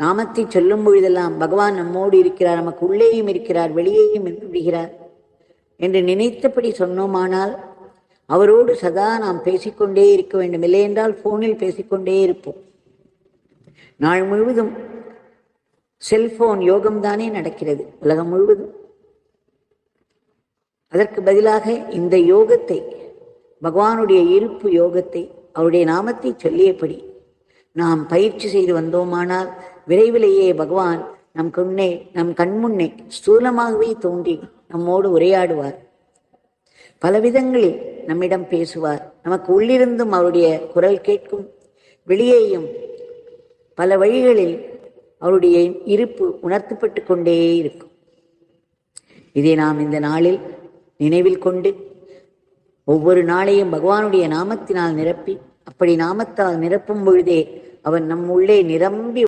நாமத்தை சொல்லும் பொழுதெல்லாம் பகவான் நம்மோடு இருக்கிறார் நமக்கு உள்ளேயும் இருக்கிறார் வெளியேயும் விடுகிறார் என்று நினைத்தபடி சொன்னோமானால் அவரோடு சதா நாம் பேசிக்கொண்டே இருக்க வேண்டும். இல்லையென்றால் போனில் பேசிக்கொண்டே இருப்போம். நாள் முழுவதும் செல்போன் யோகம்தானே நடக்கிறது உலகம் முழுவதும். அதற்கு பதிலாக இந்த யோகத்தை பகவானுடைய இருப்பு யோகத்தை அவருடைய நாமத்தை சொல்லியபடி நாம் பயிற்சி செய்து வந்தோமானால் விரைவிலேயே பகவான் நம் கண்ணே நம் கண்முன்னே ஸ்தூலமாகவே தோன்றி நம்மோடு உரையாடுவார். பல விதங்களில் நம்மிடம் பேசுவார். நமக்கு உள்ளிருந்தும் அவருடைய குரல் கேட்கும். வெளியேயும் பல வழிகளில் அவருடைய இருப்பு உணர்த்தப்பட்டு கொண்டே இருக்கும். இதை நாம் இந்த நாளில் நினைவில் கொண்டு ஒவ்வொரு நாளையும் பகவானுடைய நாமத்தினால் நிரப்பி அப்படி நாமத்தால் நிரப்பும் பொழுதே அவன் நம் உள்ளே நிரம்பி